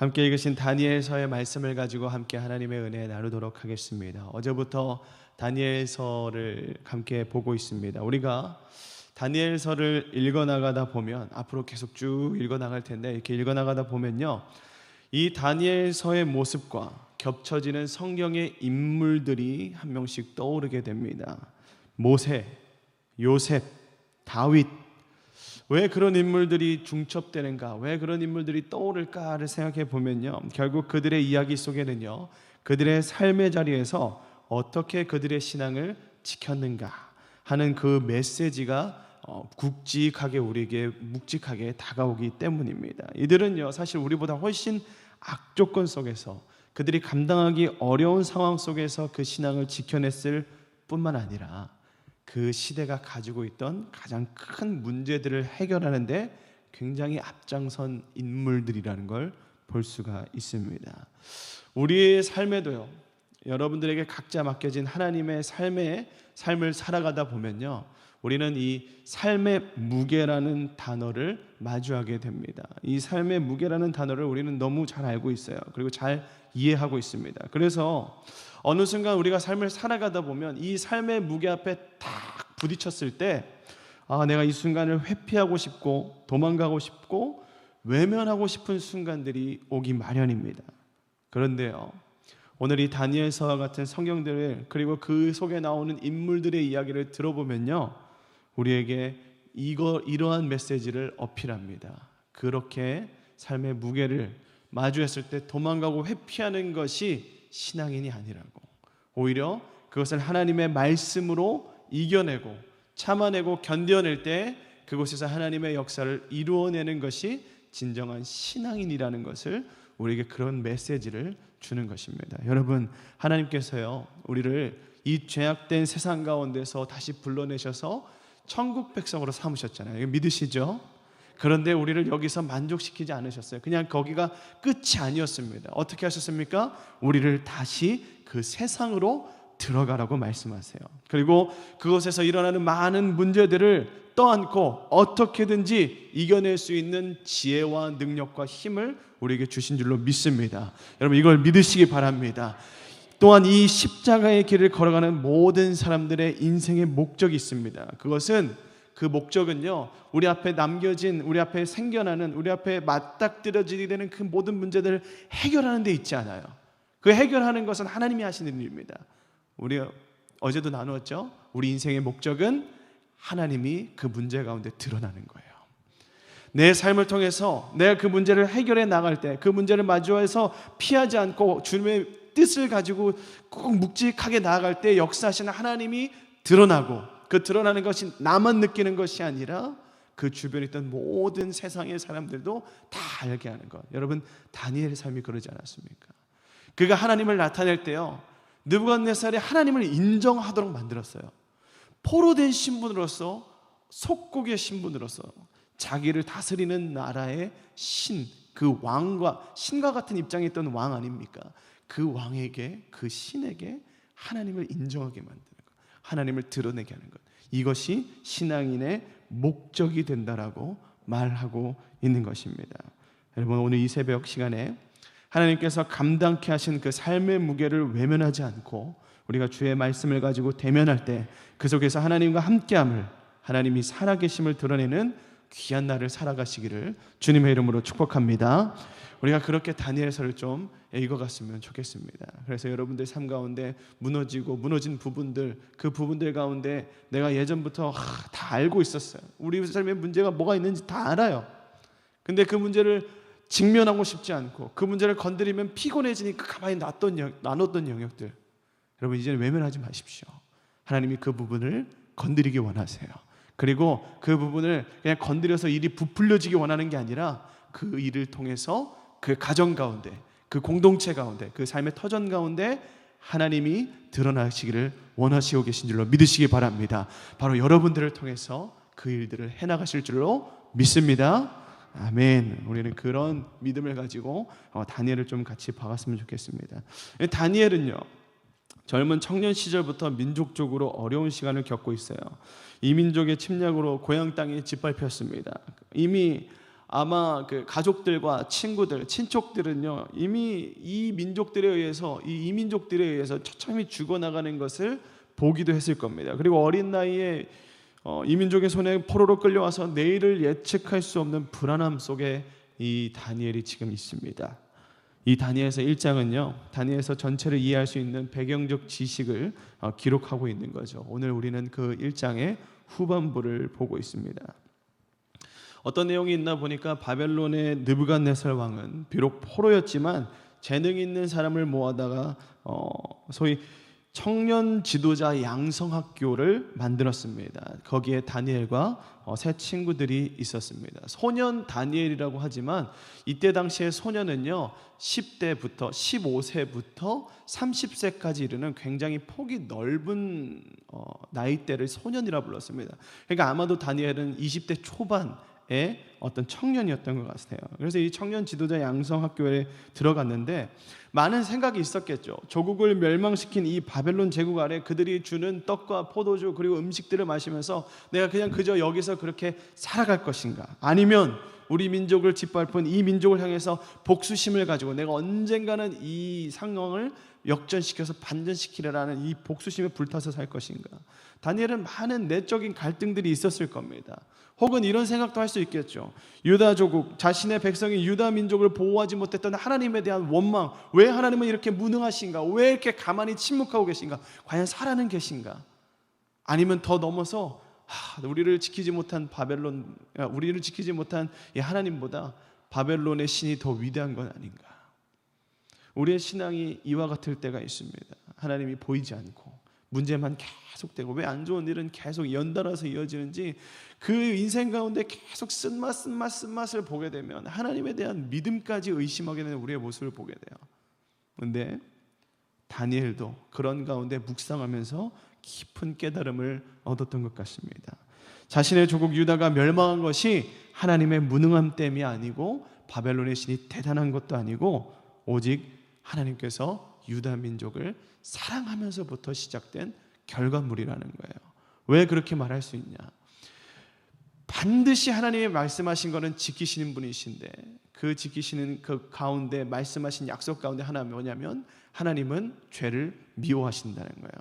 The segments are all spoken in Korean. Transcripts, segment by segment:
함께 읽으신 다니엘서의 말씀을 가지고 함께 하나님의 은혜 나누도록 하겠습니다. 어제부터 다니엘서를 함께 보고 있습니다. 우리가 다니엘서를 읽어 나가다 보면 앞으로 계속 쭉 읽어 나갈 텐데 이렇게 읽어 나가다 보면요. 이 다니엘서의 모습과 겹쳐지는 성경의 인물들이 한 명씩 떠오르게 됩니다. 모세, 요셉, 다윗 왜 그런 인물들이 중첩되는가? 왜 그런 인물들이 떠오를까를 생각해 보면요. 결국 그들의 이야기 속에는요. 그들의 삶의 자리에서 어떻게 그들의 신앙을 지켰는가 하는 그 메시지가 어, 굵직하게 우리에게 묵직하게 다가오기 때문입니다. 이들은요. 사실 우리보다 훨씬 악조건 속에서 그들이 감당하기 어려운 상황 속에서 그 신앙을 지켜냈을 뿐만 아니라 그 시대가 가지고 있던 가장 큰 문제들을 해결하는데 굉장히 앞장선 인물들이라는 걸 볼 수가 있습니다. 우리의 삶에도요. 여러분들에게 각자 맡겨진 하나님의 삶의 삶을 살아가다 보면요. 우리는 이 삶의 무게라는 단어를 마주하게 됩니다. 이 삶의 무게라는 단어를 우리는 너무 잘 알고 있어요. 그리고 잘 이해하고 있습니다. 그래서 어느 순간 우리가 삶을 살아가다 보면 이 삶의 무게 앞에 탁 부딪혔을 때 아, 내가 이 순간을 회피하고 싶고 도망가고 싶고 외면하고 싶은 순간들이 오기 마련입니다. 그런데요. 오늘 이 다니엘서와 같은 성경들을 그리고 그 속에 나오는 인물들의 이야기를 들어보면요. 우리에게 이거 이러한 메시지를 어필합니다. 그렇게 삶의 무게를 마주했을 때 도망가고 회피하는 것이 신앙인이 아니라고. 오히려 그것을 하나님의 말씀으로 이겨내고 참아내고 견뎌낼 때 그곳에서 하나님의 역사를 이루어내는 것이 진정한 신앙인이라는 것을 우리에게 그런 메시지를 주는 것입니다. 여러분, 하나님께서요, 우리를 이 죄악된 세상 가운데서 다시 불러내셔서 천국 백성으로 삼으셨잖아요. 믿으시죠? 그런데 우리를 여기서 만족시키지 않으셨어요. 그냥 거기가 끝이 아니었습니다. 어떻게 하셨습니까? 우리를 다시 그 세상으로 들어가라고 말씀하세요. 그리고 그곳에서 일어나는 많은 문제들을 떠안고 어떻게든지 이겨낼 수 있는 지혜와 능력과 힘을 우리에게 주신 줄로 믿습니다. 여러분 이걸 믿으시기 바랍니다. 또한 이 십자가의 길을 걸어가는 모든 사람들의 인생의 목적이 있습니다. 그것은 그 목적은요, 우리 앞에 남겨진, 우리 앞에 생겨나는, 우리 앞에 맞닥뜨려지게 되는 그 모든 문제들을 해결하는 데 있지 않아요. 그 해결하는 것은 하나님이 하시는 일입니다. 우리 어제도 나누었죠. 우리 인생의 목적은 하나님이 그 문제 가운데 드러나는 거예요. 내 삶을 통해서 내가 그 문제를 해결해 나갈 때, 그 문제를 마주해서 피하지 않고 주님의 뜻을 가지고 꼭 묵직하게 나아갈 때 역사하시는 하나님이 드러나고 그 드러나는 것이 나만 느끼는 것이 아니라 그 주변에 있던 모든 세상의 사람들도 다 알게 하는 것. 여러분 다니엘의 삶이 그러지 않았습니까? 그가 하나님을 나타낼 때요. 느부갓네살이 하나님을 인정하도록 만들었어요. 포로 된 신분으로서 속국의 신분으로서 자기를 다스리는 나라의 신, 그 왕과 신과 같은 입장에 있던 왕 아닙니까? 그 왕에게 그 신에게 하나님을 인정하게 만드는 것, 하나님을 드러내게 하는 것. 이것이 신앙인의 목적이 된다라고 말하고 있는 것입니다. 여러분 오늘 이 새벽 시간에 하나님께서 감당케 하신 그 삶의 무게를 외면하지 않고 우리가 주의 말씀을 가지고 대면할 때 그 속에서 하나님과 함께함을 하나님이 살아계심을 드러내는 귀한 날을 살아가시기를 주님의 이름으로 축복합니다. 우리가 그렇게 다니엘서를 좀 읽어갔으면 좋겠습니다. 그래서 여러분들 삶 가운데 무너지고 무너진 부분들 그 부분들 가운데 내가 예전부터 하, 다 알고 있었어요. 우리 삶에 문제가 뭐가 있는지 다 알아요. 근데 그 문제를 직면하고 싶지 않고 그 문제를 건드리면 피곤해지니까 가만히 놨던 영, 나눴던 영역들 여러분 이제는 외면하지 마십시오. 하나님이 그 부분을 건드리기 원하세요. 그리고 그 부분을 그냥 건드려서 일이 부풀려지기 원하는 게 아니라 그 일을 통해서 그 가정 가운데 그 공동체 가운데 그 삶의 터전 가운데 하나님이 드러나시기를 원하시고 계신 줄로 믿으시기 바랍니다. 바로 여러분들을 통해서 그 일들을 해나가실 줄로 믿습니다. 아멘. 우리는 그런 믿음을 가지고 어, 다니엘을 좀 같이 봐갔으면 좋겠습니다. 다니엘은요. 젊은 청년 시절부터 민족적으로 어려운 시간을 겪고 있어요. 이민족의 침략으로 고향 땅이 짓밟혔습니다. 이미 아마 그 가족들과 친구들, 친척들은요 이미 이 민족들에 의해서 이 이민족들에 의해서 처참히 죽어나가는 것을 보기도 했을 겁니다. 그리고 어린 나이에 어, 이민족의 손에 포로로 끌려와서 내일을 예측할 수 없는 불안함 속에 이 다니엘이 지금 있습니다. 이 다니엘서 1장은요. 다니엘서 전체를 이해할 수 있는 배경적 지식을 어, 기록하고 있는 거죠. 오늘 우리는 그 1장의 후반부를 보고 있습니다. 어떤 내용이 있나 보니까 바벨론의 느부갓네살 왕은 비록 포로였지만 재능 있는 사람을 모아다가 어, 소위 청년 지도자 양성학교를 만들었습니다. 거기에 다니엘과 어, 새 친구들이 있었습니다. 소년 다니엘이라고 하지만 이때 당시에 소년은요 10대부터 15세부터 30세까지 이르는 굉장히 폭이 넓은 어, 나이대를 소년이라 불렀습니다. 그러니까 아마도 다니엘은 20대 초반 의 어떤 청년이었던 것 같아요. 그래서 이 청년 지도자 양성 학교에 들어갔는데 많은 생각이 있었겠죠. 조국을 멸망시킨 이 바벨론 제국 아래 그들이 주는 떡과 포도주 그리고 음식들을 마시면서 내가 그냥 그저 여기서 그렇게 살아갈 것인가? 아니면 우리 민족을 짓밟은 이 민족을 향해서 복수심을 가지고 내가 언젠가는 이 상황을 역전시켜서 반전시키려라는 이 복수심에 불타서 살 것인가? 다니엘은 많은 내적인 갈등들이 있었을 겁니다. 혹은 이런 생각도 할 수 있겠죠. 유다 조국 자신의 백성이 유다 민족을 보호하지 못했던 하나님에 대한 원망. 왜 하나님은 이렇게 무능하신가? 왜 이렇게 가만히 침묵하고 계신가? 과연 살아는 계신가? 아니면 더 넘어서 하, 우리를 지키지 못한 바벨론, 아, 우리를 지키지 못한 이 하나님보다 바벨론의 신이 더 위대한 건 아닌가? 우리의 신앙이 이와 같을 때가 있습니다. 하나님이 보이지 않고 문제만 계속되고 왜 안 좋은 일은 계속 연달아서 이어지는지 그 인생 가운데 계속 쓴맛 쓴맛 쓴맛을 보게 되면 하나님에 대한 믿음까지 의심하게 되는 우리의 모습을 보게 돼요. 근데 다니엘도 그런 가운데 묵상하면서 깊은 깨달음을 얻었던 것 같습니다. 자신의 조국 유다가 멸망한 것이 하나님의 무능함 때문이 아니고 바벨론의 신이 대단한 것도 아니고 오직 하나님께서 유다 민족을 사랑하면서부터 시작된 결과물이라는 거예요. 왜 그렇게 말할 수 있냐? 반드시 하나님이 말씀하신 것은 지키시는 분이신데 그 지키시는 그 가운데 말씀하신 약속 가운데 하나 뭐냐면 하나님은 죄를 미워하신다는 거예요.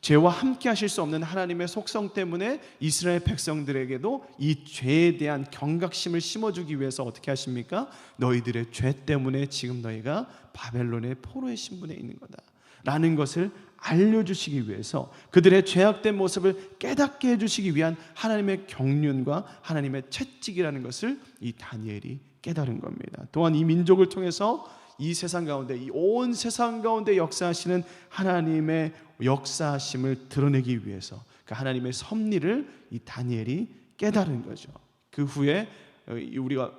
죄와 함께 하실 수 없는 하나님의 속성 때문에 이스라엘 백성들에게도 이 죄에 대한 경각심을 심어주기 위해서 어떻게 하십니까? 너희들의 죄 때문에 지금 너희가 바벨론의 포로의 신분에 있는 거다. 라는 것을 알려주시기 위해서 그들의 죄악된 모습을 깨닫게 해주시기 위한 하나님의 경륜과 하나님의 채찍이라는 것을 이 다니엘이 깨달은 겁니다. 또한 이 민족을 통해서 이 세상 가운데 이 온 세상 가운데 역사하시는 하나님의 역사하심을 드러내기 위해서 그 하나님의 섭리를 이 다니엘이 깨달은 거죠. 그 후에 우리가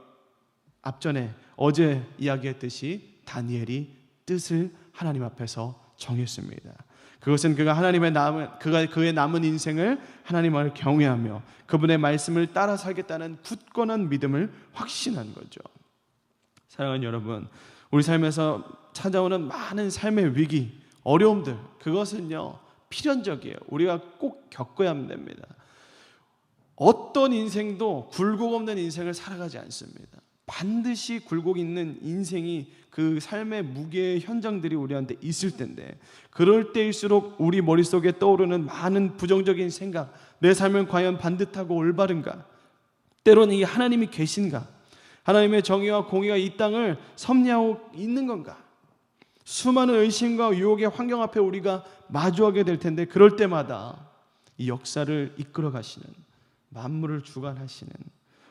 앞전에 어제 이야기했듯이 다니엘이 뜻을 하나님 앞에서 정했습니다. 그것은 그가 하나님의 남은 그가 그의 남은 인생을 하나님을 경외하며 그분의 말씀을 따라 살겠다는 굳건한 믿음을 확신한 거죠. 사랑하는 여러분, 우리 삶에서 찾아오는 많은 삶의 위기, 어려움들 그것은요 필연적이에요. 우리가 꼭 겪어야 됩니다. 어떤 인생도 굴곡 없는 인생을 살아가지 않습니다. 반드시 굴곡 있는 인생이 그 삶의 무게의 현장들이 우리한테 있을 텐데 그럴 때일수록 우리 머릿속에 떠오르는 많은 부정적인 생각 내 삶은 과연 반듯하고 올바른가? 때로는 이 하나님이 계신가? 하나님의 정의와 공의가 이 땅을 섭리하고 있는 건가? 수많은 의심과 유혹의 환경 앞에 우리가 마주하게 될 텐데 그럴 때마다 이 역사를 이끌어 가시는 만물을 주관하시는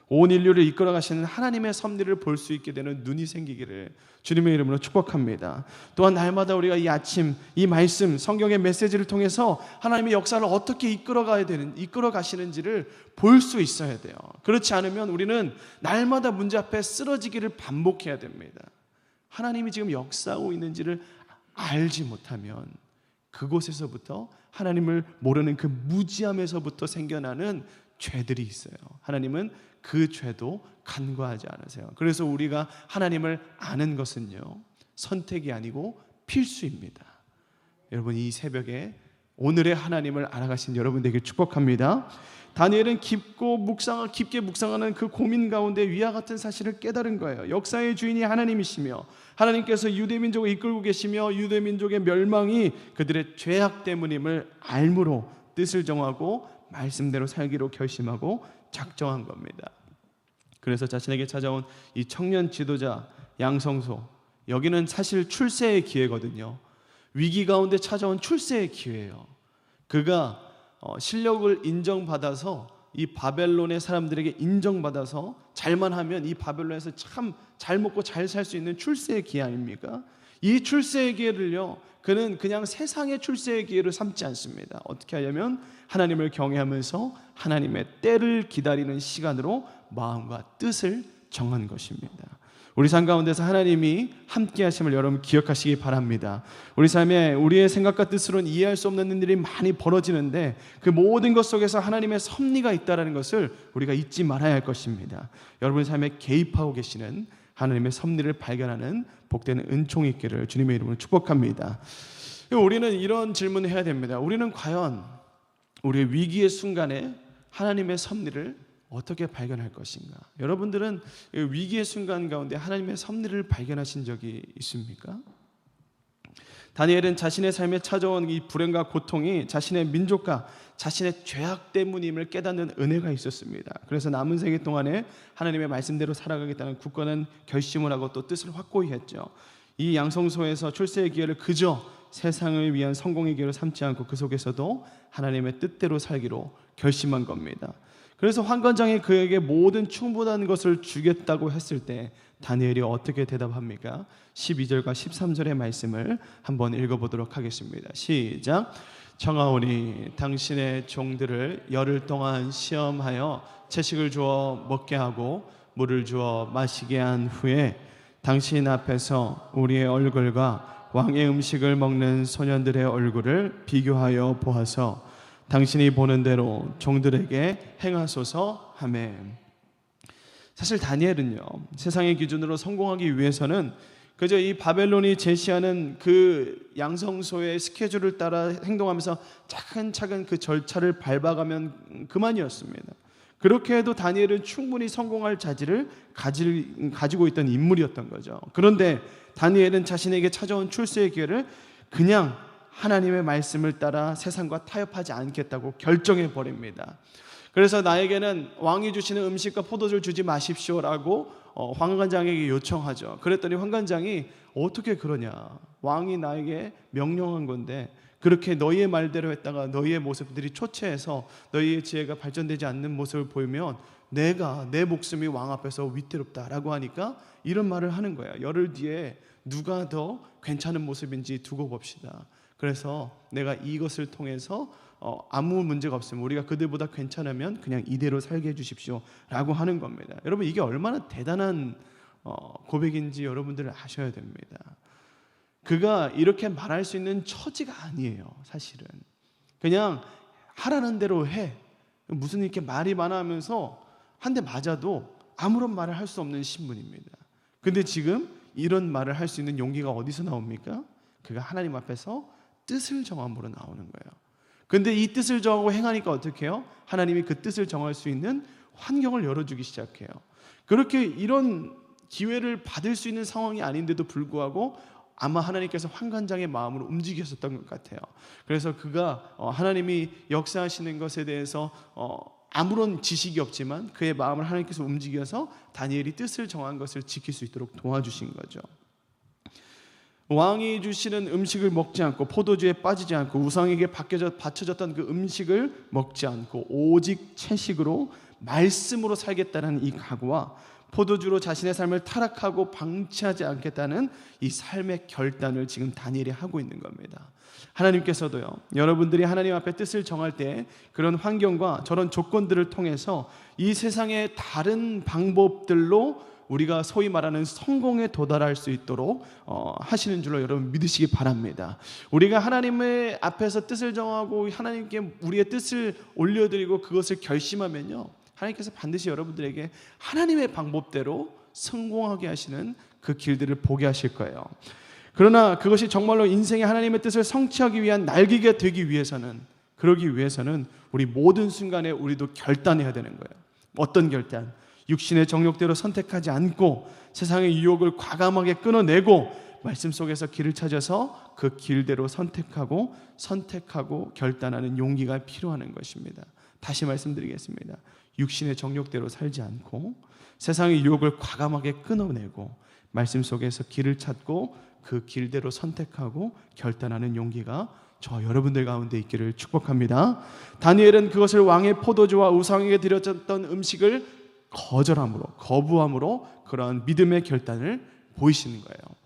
온 인류를 이끌어 가시는 하나님의 섭리를 볼 수 있게 되는 눈이 생기기를 주님의 이름으로 축복합니다. 또한 날마다 우리가 이 아침 이 말씀 성경의 메시지를 통해서 하나님의 역사를 어떻게 이끌어 가야 되는 이끌어 가시는지를 볼 수 있어야 돼요. 그렇지 않으면 우리는 날마다 문제 앞에 쓰러지기를 반복해야 됩니다. 하나님이 지금 역사하고 있는지를 알지 못하면 그곳에서부터 하나님을 모르는 그 무지함에서부터 생겨나는 죄들이 있어요. 하나님은 그 죄도 간과하지 않으세요. 그래서 우리가 하나님을 아는 것은요, 선택이 아니고 필수입니다. 여러분, 이 새벽에 오늘의 하나님을 알아가신 여러분 되길 축복합니다. 다니엘은 깊고 묵상 깊게 묵상하는 그 고민 가운데 위와 같은 사실을 깨달은 거예요. 역사의 주인이 하나님이시며 하나님께서 유대 민족을 이끌고 계시며 유대 민족의 멸망이 그들의 죄악 때문임을 알므로 뜻을 정하고 말씀대로 살기로 결심하고 작정한 겁니다. 그래서 자신에게 찾아온 이 청년 지도자 양성소 여기는 사실 출세의 기회거든요. 위기 가운데 찾아온 출세의 기회예요. 그가 어, 실력을 인정받아서 이 바벨론의 사람들에게 인정받아서 잘만 하면 이 바벨론에서 참 잘 먹고 잘 살 수 있는 출세의 기회 아닙니까? 이 출세의 기회를요. 그는 그냥 세상의 출세의 기회를 삼지 않습니다. 어떻게 하냐면 하나님을 경외하면서 하나님의 때를 기다리는 시간으로 마음과 뜻을 정한 것입니다. 우리 삶 가운데서 하나님이 함께 하심을 여러분 기억하시기 바랍니다. 우리 삶에 우리의 생각과 뜻으로는 이해할 수 없는 일이 많이 벌어지는데 그 모든 것 속에서 하나님의 섭리가 있다라는 것을 우리가 잊지 말아야 할 것입니다. 여러분의 삶에 개입하고 계시는 하나님의 섭리를 발견하는 복되는 은총이 있기를 주님의 이름으로 축복합니다. 우리는 이런 질문을 해야 됩니다. 우리는 과연 우리의 위기의 순간에 하나님의 섭리를 어떻게 발견할 것인가? 여러분들은 위기의 순간 가운데 하나님의 섭리를 발견하신 적이 있습니까? 다니엘은 자신의 삶에 찾아온 이 불행과 고통이 자신의 민족과 자신의 죄악 때문임을 깨닫는 은혜가 있었습니다. 그래서 남은 생애 동안에 하나님의 말씀대로 살아가겠다는 굳건한 결심을 하고 또 뜻을 확고히 했죠. 이 양성소에서 출세의 기회를 그저 세상을 위한 성공의 기회로 삼지 않고 그 속에서도 하나님의 뜻대로 살기로 결심한 겁니다. 그래서 환관장이 그에게 모든 충분한 것을 주겠다고 했을 때 다니엘이 어떻게 대답합니까? 12절과 13절의 말씀을 한번 읽어보도록 하겠습니다. 시작. 청하오니 당신의 종들을 열흘 동안 시험하여 채식을 주어 먹게 하고 물을 주어 마시게 한 후에 당신 앞에서 우리의 얼굴과 왕의 음식을 먹는 소년들의 얼굴을 비교하여 보아서 당신이 보는 대로 종들에게 행하소서 하매. 사실 다니엘은요 세상의 기준으로 성공하기 위해서는 그저 이 바벨론이 제시하는 그 양성소의 스케줄을 따라 행동하면서 차근차근 그 절차를 밟아가면 그만이었습니다. 그렇게 해도 다니엘은 충분히 성공할 자질을 가질, 가지고 있던 인물이었던 거죠. 그런데 다니엘은 자신에게 찾아온 출세의 기회를 그냥 하나님의 말씀을 따라 세상과 타협하지 않겠다고 결정해 버립니다. 그래서 나에게는 왕이 주시는 음식과 포도주를 주지 마십시오라고 어, 황관장에게 요청하죠. 그랬더니 황관장이 어떻게 그러냐? 왕이 나에게 명령한 건데 그렇게 너희의 말대로 했다가 너희의 모습들이 초췌해서 너희의 지혜가 발전되지 않는 모습을 보이면 내가 내 목숨이 왕 앞에서 위태롭다라고 하니까 이런 말을 하는 거야. 열흘 뒤에 누가 더 괜찮은 모습인지 두고 봅시다. 그래서 내가 이것을 통해서 어, 아무 문제가 없으면 우리가 그들보다 괜찮으면 그냥 이대로 살게 해주십시오라고 하는 겁니다. 여러분 이게 얼마나 대단한 어, 고백인지 여러분들은 아셔야 됩니다. 그가 이렇게 말할 수 있는 처지가 아니에요, 사실은. 그냥 하라는 대로 해. 무슨 이렇게 말이 많아하면서 한 대 맞아도 아무런 말을 할 수 없는 신분입니다. 근데 지금 이런 말을 할 수 있는 용기가 어디서 나옵니까? 그가 하나님 앞에서 뜻을 정함으로 나오는 거예요. 근데 이 뜻을 정하고 행하니까 어떻게 해요? 하나님이 그 뜻을 정할 수 있는 환경을 열어주기 시작해요. 그렇게 이런 기회를 받을 수 있는 상황이 아닌데도 불구하고 아마 하나님께서 환관장의 마음으로 움직이셨던 것 같아요. 그래서 그가 어, 하나님이 역사하시는 것에 대해서 어, 아무런 지식이 없지만 그의 마음을 하나님께서 움직여서 다니엘이 뜻을 정한 것을 지킬 수 있도록 도와주신 거죠. 왕이 주시는 음식을 먹지 않고 포도주에 빠지지 않고 우상에게 바쳐졌던 그 음식을 먹지 않고 오직 채식으로 말씀으로 살겠다는 이 각오와 포도주로 자신의 삶을 타락하고 방치하지 않겠다는 이 삶의 결단을 지금 다니엘이 하고 있는 겁니다. 하나님께서도요, 여러분들이 하나님 앞에 뜻을 정할 때 그런 환경과 저런 조건들을 통해서 이 세상의 다른 방법들로 우리가 소위 말하는 성공에 도달할 수 있도록 어, 하시는 줄로 여러분 믿으시기 바랍니다. 우리가 하나님의 앞에서 뜻을 정하고 하나님께 우리의 뜻을 올려드리고 그것을 결심하면요, 하나님께서 반드시 여러분들에게 하나님의 방법대로 성공하게 하시는 그 길들을 보게 하실 거예요. 그러나 그것이 정말로 인생의 하나님의 뜻을 성취하기 위한 날개가 되기 위해서는 그러기 위해서는 우리 모든 순간에 우리도 결단해야 되는 거예요. 어떤 결단? 육신의 정욕대로 선택하지 않고 세상의 유혹을 과감하게 끊어내고 말씀 속에서 길을 찾아서 그 길대로 선택하고 선택하고 결단하는 용기가 필요한 것입니다. 다시 말씀드리겠습니다. 육신의 정욕대로 살지 않고 세상의 유혹을 과감하게 끊어내고 말씀 속에서 길을 찾고 그 길대로 선택하고 결단하는 용기가 저 여러분들 가운데 있기를 축복합니다. 다니엘은 그것을 왕의 포도주와 우상에게 드렸던 음식을 거절함으로 거부함으로 그러한 믿음의 결단을 보이시는 거예요.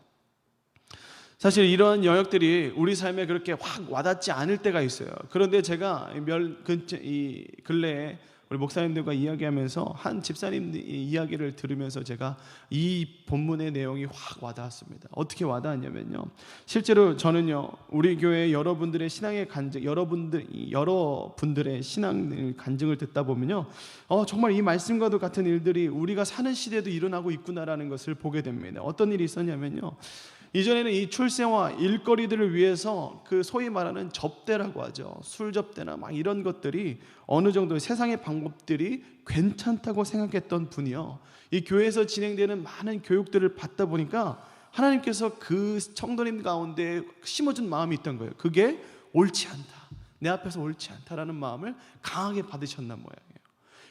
사실 이러한 영역들이 우리 삶에 그렇게 확 와닿지 않을 때가 있어요. 그런데 제가 멸, 근처, 이 근래에 우리 목사님들과 이야기하면서 한 집사님 이야기를 들으면서 제가 이 본문의 내용이 확 와닿았습니다. 어떻게 와닿았냐면요. 실제로 저는요, 우리 교회 여러분들의 신앙의 간증, 여러분들, 여러분들의 신앙 간증을 듣다 보면요, 어, 정말 이 말씀과도 같은 일들이 우리가 사는 시대도 일어나고 있구나라는 것을 보게 됩니다. 어떤 일이 있었냐면요. 이전에는 이 출생와 일거리들을 위해서 그 소위 말하는 접대라고 하죠. 술 접대나 막 이런 것들이 어느 정도 세상의 방법들이 괜찮다고 생각했던 분이요. 이 교회에서 진행되는 많은 교육들을 받다 보니까 하나님께서 그 청도님 가운데 심어준 마음이 있던 거예요. 그게 옳지 않다. 내 앞에서 옳지 않다라는 마음을 강하게 받으셨나 모양이에요.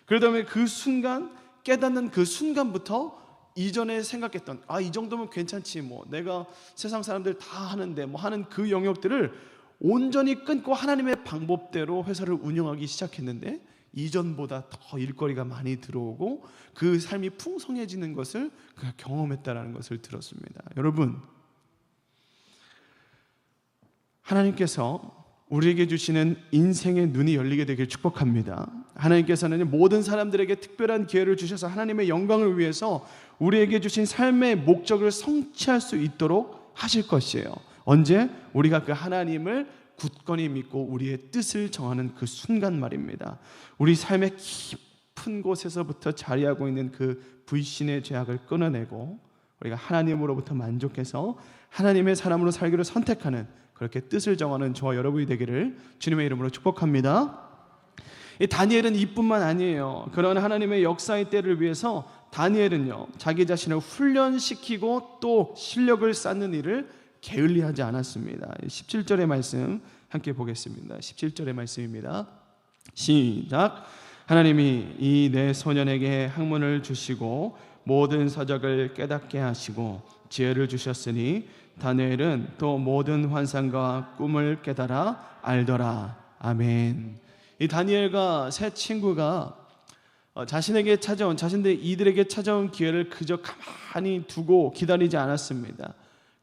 그러다 보니 그 순간 깨닫는 그 순간부터 이전에 생각했던 아 이 정도면 괜찮지 뭐 내가 세상 사람들 다 하는데 뭐 하는 그 영역들을 온전히 끊고 하나님의 방법대로 회사를 운영하기 시작했는데 이전보다 더 일거리가 많이 들어오고 그 삶이 풍성해지는 것을 그가 경험했다라는 것을 들었습니다. 여러분 하나님께서 우리에게 주시는 인생의 눈이 열리게 되길 축복합니다. 하나님께서는 모든 사람들에게 특별한 기회를 주셔서 하나님의 영광을 위해서 우리에게 주신 삶의 목적을 성취할 수 있도록 하실 것이에요. 언제 우리가 그 하나님을 굳건히 믿고 우리의 뜻을 정하는 그 순간 말입니다. 우리 삶의 깊은 곳에서부터 자리하고 있는 그 불신의 죄악을 끊어내고 우리가 하나님으로부터 만족해서 하나님의 사람으로 살기를 선택하는 그렇게 뜻을 정하는 저와 여러분이 되기를 주님의 이름으로 축복합니다. 이 다니엘은 이뿐만 아니에요. 그런 하나님의 역사의 때를 위해서 다니엘은요 자기 자신을 훈련시키고 또 실력을 쌓는 일을 게을리하지 않았습니다. 17절의 말씀 함께 보겠습니다. 17절의 말씀입니다. 시작. 하나님이 이 내 소년에게 학문을 주시고 모든 서적을 깨닫게 하시고 지혜를 주셨으니 다니엘은 또 모든 환상과 꿈을 깨달아 알더라. 아멘. 이 다니엘과 세 친구가 어, 자신에게 찾아온 자신들 이들에게 찾아온 기회를 그저 가만히 두고 기다리지 않았습니다.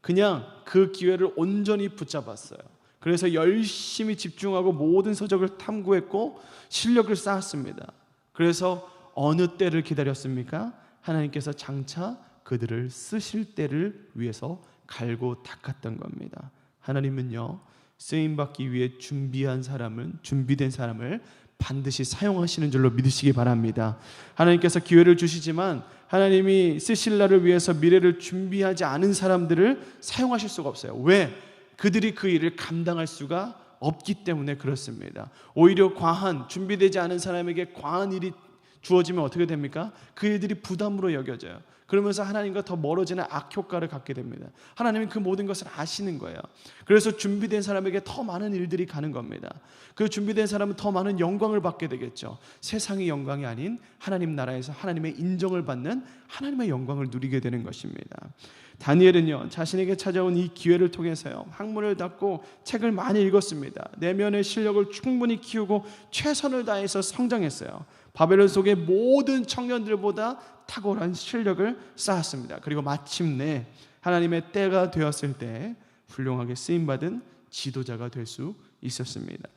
그냥 그 기회를 온전히 붙잡았어요. 그래서 열심히 집중하고 모든 서적을 탐구했고 실력을 쌓았습니다. 그래서 어느 때를 기다렸습니까? 하나님께서 장차 그들을 쓰실 때를 위해서 갈고 닦았던 겁니다. 하나님은요 쓰임 받기 위해 준비한 사람은 준비된 사람을 반드시 사용하시는 줄로 믿으시기 바랍니다. 하나님께서 기회를 주시지만 하나님이 쓰실 날을 위해서 미래를 준비하지 않은 사람들을 사용하실 수가 없어요. 왜? 그들이 그 일을 감당할 수가 없기 때문에 그렇습니다. 오히려 과한 준비되지 않은 사람에게 과한 일이 주어지면 어떻게 됩니까? 그 일들이 부담으로 여겨져요. 그러면서 하나님과 더 멀어지는 악효과를 갖게 됩니다. 하나님은 그 모든 것을 아시는 거예요. 그래서 준비된 사람에게 더 많은 일들이 가는 겁니다. 그 준비된 사람은 더 많은 영광을 받게 되겠죠. 세상의 영광이 아닌 하나님 나라에서 하나님의 인정을 받는 하나님의 영광을 누리게 되는 것입니다. 다니엘은요 자신에게 찾아온 이 기회를 통해서요 학문을 닫고 책을 많이 읽었습니다. 내면의 실력을 충분히 키우고 최선을 다해서 성장했어요. 바벨론 속의 모든 청년들보다 탁월한 실력을 쌓았습니다. 그리고 마침내 하나님의 때가 되었을 때 훌륭하게 쓰임 받은 지도자가 될 수 있었습니다.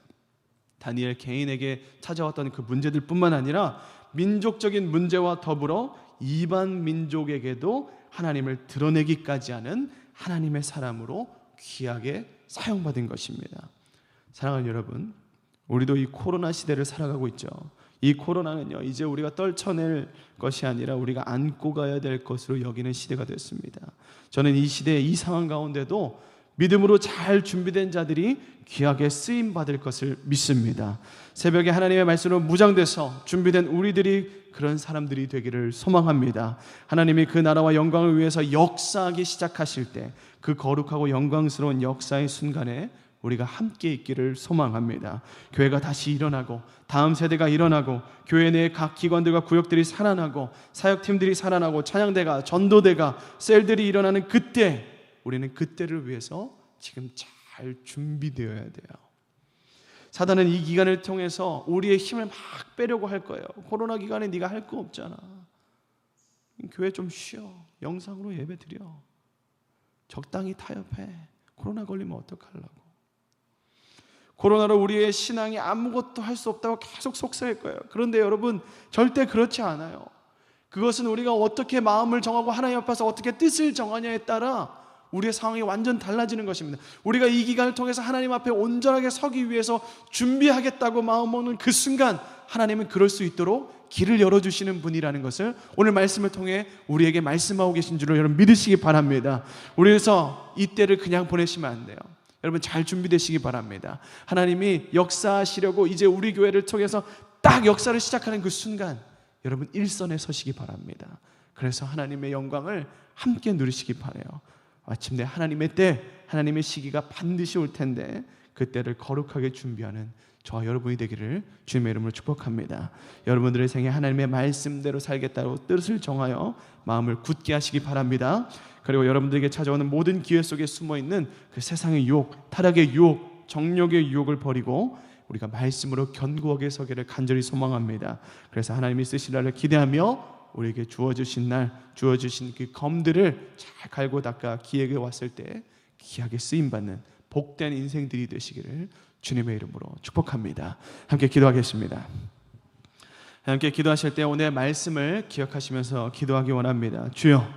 다니엘 개인에게 찾아왔던 그 문제들 뿐만 아니라 민족적인 문제와 더불어 이반 민족에게도 하나님을 드러내기까지 하는 하나님의 사람으로 귀하게 사용받은 것입니다. 사랑하는 여러분, 우리도 이 코로나 시대를 살아가고 있죠. 이 코로나는요 이제 우리가 떨쳐낼 것이 아니라 우리가 안고 가야 될 것으로 여기는 시대가 됐습니다. 저는 이 시대 이 상황 가운데도 믿음으로 잘 준비된 자들이 귀하게 쓰임 받을 것을 믿습니다. 새벽에 하나님의 말씀으로 무장돼서 준비된 우리들이 그런 사람들이 되기를 소망합니다. 하나님이 그 나라와 영광을 위해서 역사하기 시작하실 때 그 거룩하고 영광스러운 역사의 순간에 우리가 함께 있기를 소망합니다. 교회가 다시 일어나고 다음 세대가 일어나고 교회 내 각 기관들과 구역들이 살아나고 사역팀들이 살아나고 찬양대가 전도대가 셀들이 일어나는 그때 우리는 그때를 위해서 지금 잘 준비되어야 돼요. 사단은 이 기간을 통해서 우리의 힘을 막 빼려고 할 거예요. 코로나 기간에 네가 할 거 없잖아. 교회 좀 쉬어. 영상으로 예배 드려. 적당히 타협해. 코로나 걸리면 어떡하려고. 코로나로 우리의 신앙이 아무것도 할 수 없다고 계속 속삭일 거예요. 그런데 여러분 절대 그렇지 않아요. 그것은 우리가 어떻게 마음을 정하고 하나님 앞에서 어떻게 뜻을 정하냐에 따라 우리의 상황이 완전 달라지는 것입니다. 우리가 이 기간을 통해서 하나님 앞에 온전하게 서기 위해서 준비하겠다고 마음 먹는 그 순간 하나님은 그럴 수 있도록 길을 열어주시는 분이라는 것을 오늘 말씀을 통해 우리에게 말씀하고 계신 줄을 여러분 믿으시기 바랍니다. 우리에서 이때를 그냥 보내시면 안 돼요. 여러분 잘 준비되시기 바랍니다. 하나님이 역사하시려고 이제 우리 교회를 통해서 딱 역사를 시작하는 그 순간 여러분 일선에 서시기 바랍니다. 그래서 하나님의 영광을 함께 누리시기 바래요. 마침내 하나님의 때, 하나님의 시기가 반드시 올 텐데 그때를 거룩하게 준비하는 저와 여러분이 되기를 주님의 이름으로 축복합니다. 여러분들의 생에 하나님의 말씀대로 살겠다고 뜻을 정하여 마음을 굳게 하시기 바랍니다. 그리고 여러분들에게 찾아오는 모든 기회 속에 숨어 있는 그 세상의 유혹, 타락의 유혹, 정욕의 유혹을 버리고 우리가 말씀으로 견고하게 서기를 간절히 소망합니다. 그래서 하나님이 쓰실 날을 기대하며 우리에게 주어주신 날, 주어주신 그 검들을 잘 갈고 닦아 기회가 왔을 때 귀하게 쓰임 받는 복된 인생들이 되시기를 주님의 이름으로 축복합니다. 함께 기도하겠습니다. 함께 기도하실 때 오늘 말씀을 기억하시면서 기도하기 원합니다. 주여,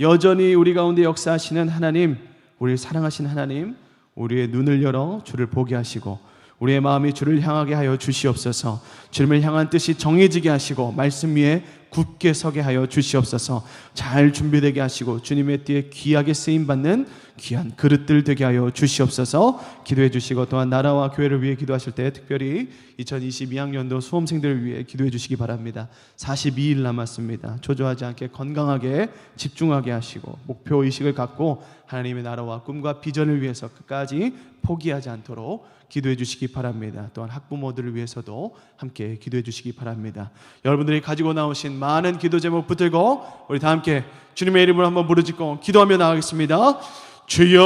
여전히 우리 가운데 역사하시는 하나님, 우리를 사랑하신 하나님, 우리의 눈을 열어 주를 보게 하시고 우리의 마음이 주를 향하게 하여 주시옵소서. 주님을 향한 뜻이 정해지게 하시고 말씀 위에 굳게 서게 하여 주시옵소서. 잘 준비되게 하시고 주님의 띠에 귀하게 쓰임 받는 귀한 그릇들 되게 하여 주시옵소서. 기도해 주시고 또한 나라와 교회를 위해 기도하실 때 특별히 2022학년도 수험생들을 위해 기도해 주시기 바랍니다. 42일 남았습니다. 초조하지 않게 건강하게 집중하게 하시고 목표 의식을 갖고 하나님의 나라와 꿈과 비전을 위해서 끝까지 포기하지 않도록 기도해 주시기 바랍니다. 또한 학부모들을 위해서도 함께 기도해 주시기 바랍니다. 여러분들이 가지고 나오신 많은 기도 제목 붙들고 우리 다 함께 주님의 이름으로 한번 부르짖고 기도하며 나가겠습니다. 주여